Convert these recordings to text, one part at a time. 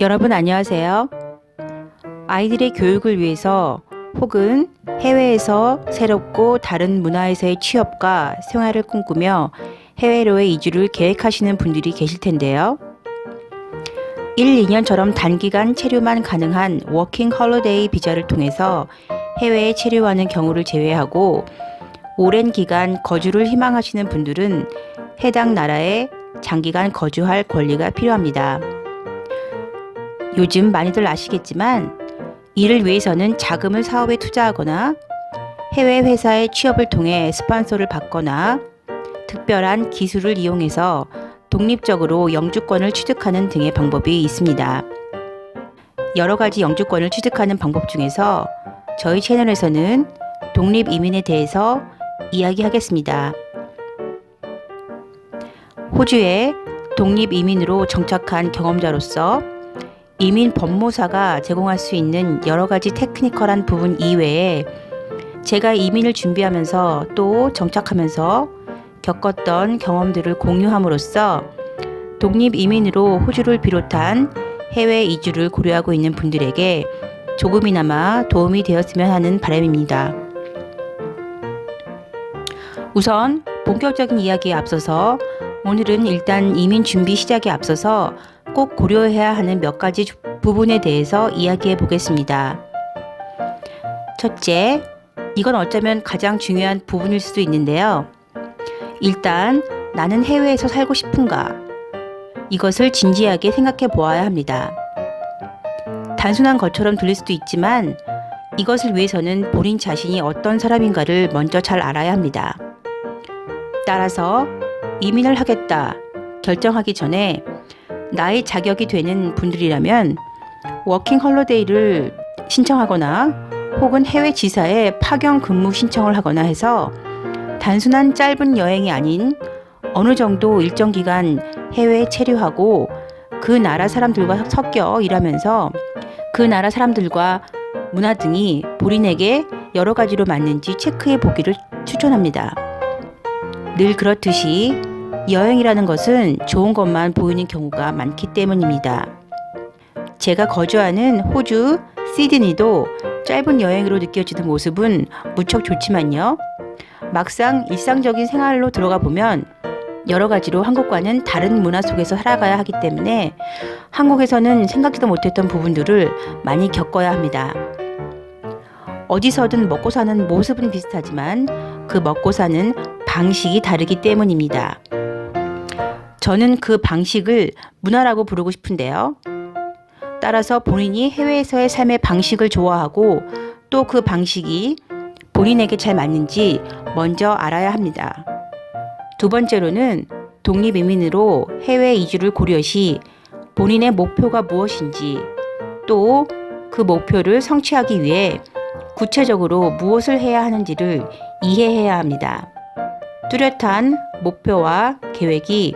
여러분 안녕하세요. 아이들의 교육을 위해서 혹은 해외에서 새롭고 다른 문화에서의 취업과 생활을 꿈꾸며 해외로의 이주를 계획하시는 분들이 계실 텐데요. 1, 2년처럼 단기간 체류만 가능한 워킹 홀리데이 비자를 통해서 해외에 체류하는 경우를 제외하고 오랜 기간 거주를 희망하시는 분들은 해당 나라에 장기간 거주할 권리가 필요합니다. 요즘 많이들 아시겠지만 이를 위해서는 자금을 사업에 투자하거나 해외 회사의 취업을 통해 스폰서를 받거나 특별한 기술을 이용해서 독립적으로 영주권을 취득하는 등의 방법이 있습니다. 여러 가지 영주권을 취득하는 방법 중에서 저희 채널에서는 독립 이민에 대해서 이야기하겠습니다. 호주에 독립 이민으로 정착한 경험자로서 이민 법무사가 제공할 수 있는 여러 가지 테크니컬한 부분 이외에 제가 이민을 준비하면서 또 정착하면서 겪었던 경험들을 공유함으로써 독립 이민으로 호주를 비롯한 해외 이주를 고려하고 있는 분들에게 조금이나마 도움이 되었으면 하는 바람입니다. 우선 본격적인 이야기에 앞서서 오늘은 일단 이민 준비 시작에 앞서서 꼭 고려해야 하는 몇 가지 주- 부분에 대해서 이야기해 보겠습니다. 첫째, 이건 어쩌면 가장 중요한 부분일 수도 있는데요. 일단 나는 해외에서 살고 싶은가? 이것을 진지하게 생각해 보아야 합니다. 단순한 것처럼 들릴 수도 있지만 이것을 위해서는 본인 자신이 어떤 사람인가를 먼저 잘 알아야 합니다. 따라서 이민을 하겠다 결정하기 전에 나의 자격이 되는 분들이라면 워킹 홀로데이를 신청하거나 혹은 해외 지사에 파견 근무 신청을 하거나 해서 단순한 짧은 여행이 아닌 어느 정도 일정 기간 해외에 체류하고 그 나라 사람들과 섞여 일하면서 그 나라 사람들과 문화 등이 본인에게 여러 가지로 맞는지 체크해 보기를 추천합니다. 늘 그렇듯이 여행이라는 것은 좋은 것만 보이는 경우가 많기 때문입니다. 제가 거주하는 호주 시드니도 짧은 여행으로 느껴지는 모습은 무척 좋지만요. 막상 일상적인 생활로 들어가 보면 여러 가지로 한국과는 다른 문화 속에서 살아가야 하기 때문에 한국에서는 생각지도 못했던 부분들을 많이 겪어야 합니다. 어디서든 먹고 사는 모습은 비슷하지만 그 먹고 사는 방식이 다르기 때문입니다. 저는 그 방식을 문화라고 부르고 싶은데요. 따라서 본인이 해외에서의 삶의 방식을 좋아하고 또 그 방식이 본인에게 잘 맞는지 먼저 알아야 합니다. 두 번째로는 독립이민으로 해외 이주를 고려 시 본인의 목표가 무엇인지 또 그 목표를 성취하기 위해 구체적으로 무엇을 해야 하는지를 이해해야 합니다. 뚜렷한 목표와 계획이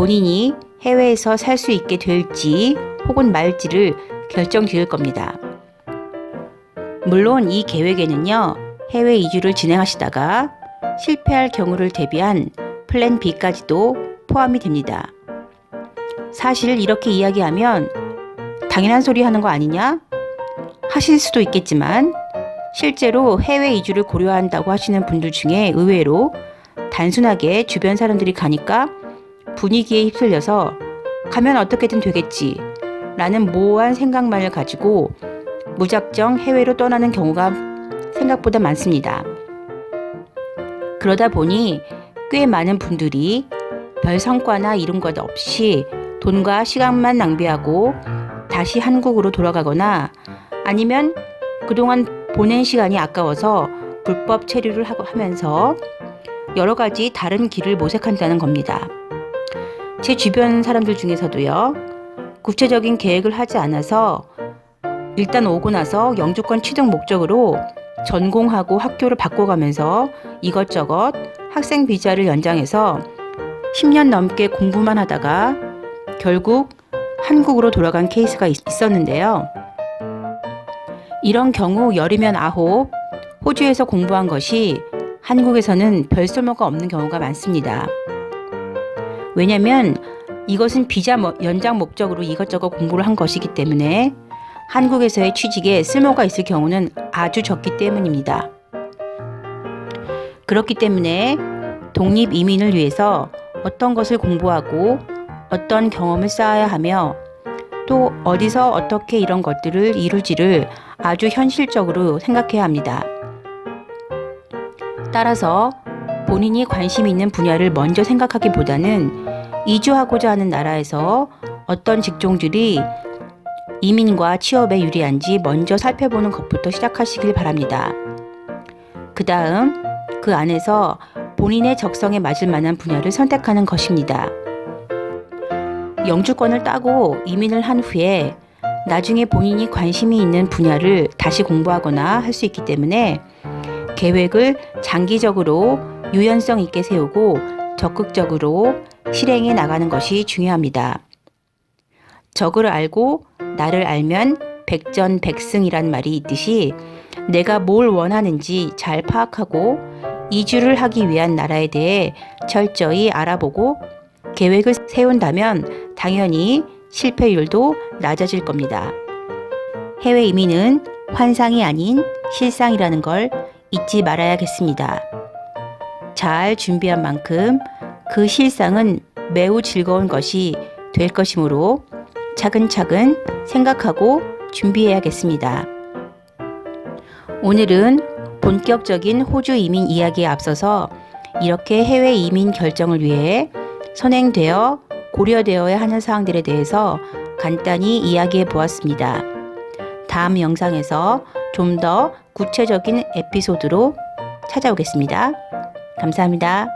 본인이 해외에서 살 수 있게 될지 혹은 말지를 결정 지을 겁니다. 물론 이 계획에는요, 해외 이주를 진행하시다가 실패할 경우를 대비한 플랜 B까지도 포함이 됩니다. 사실 이렇게 이야기하면 당연한 소리 하는 거 아니냐? 하실 수도 있겠지만 실제로 해외 이주를 고려한다고 하시는 분들 중에 의외로 단순하게 주변 사람들이 가니까 분위기에 휩쓸려서 가면 어떻게든 되겠지 라는 모호한 생각만을 가지고 무작정 해외로 떠나는 경우가 생각보다 많습니다. 그러다 보니 꽤 많은 분들이 별 성과나 이룬 것 없이 돈과 시간만 낭비하고 다시 한국으로 돌아가거나 아니면 그동안 보낸 시간이 아까워서 불법 체류를 하면서 여러 가지 다른 길을 모색한다는 겁니다. 제 주변 사람들 중에서도요, 구체적인 계획을 하지 않아서 일단 오고 나서 영주권 취득 목적으로 전공하고 학교를 바꿔가면서 이것저것 학생 비자를 연장해서 10년 넘게 공부만 하다가 결국 한국으로 돌아간 케이스가 있- 있었는데요. 이런 경우 열이면 아홉, 호주에서 공부한 것이 한국에서는 별 쓸모가 없는 경우가 많습니다. 왜냐면 이것은 비자 뭐- 연장 목적으로 이것저것 공부를 한 것이기 때문에 한국에서의 취직에 쓸모가 있을 경우는 아주 적기 때문입니다. 그렇기 때문에 독립 이민을 위해서 어떤 것을 공부하고 어떤 경험을 쌓아야 하며 또 어디서 어떻게 이런 것들을 이룰지를 아주 현실적으로 생각해야 합니다. 따라서 본인이 관심 있는 분야를 먼저 생각하기보다는 이주하고자 하는 나라에서 어떤 직종들이 이민과 취업에 유리한지 먼저 살펴보는 것부터 시작하시길 바랍니다. 그 다음 그 안에서 본인의 적성에 맞을 만한 분야를 선택하는 것입니다. 영주권을 따고 이민을 한 후에 나중에 본인이 관심이 있는 분야를 다시 공부하거나 할 수 있기 때문에 계획을 장기적으로 유연성 있게 세우고 적극적으로 실행해 나가는 것이 중요합니다. 적을 알고 나를 알면 백전백승이란 말이 있듯이 내가 뭘 원하는지 잘 파악하고 이주를 하기 위한 나라에 대해 철저히 알아보고 계획을 세운다면 당연히 실패율도 낮아질 겁니다. 해외 이민은 환상이 아닌 실상이라는 걸 잊지 말아야겠습니다. 잘 준비한 만큼 그 실상은 매우 즐거운 것이 될 것이므로 차근차근 생각하고 준비해야겠습니다. 오늘은 본격적인 호주 이민 이야기에 앞서서 이렇게 해외 이민 결정을 위해 선행되어 고려되어야 하는 사항들에 대해서 간단히 이야기해 보았습니다. 다음 영상에서 좀 더 구체적인 에피소드로 찾아오겠습니다. 감사합니다.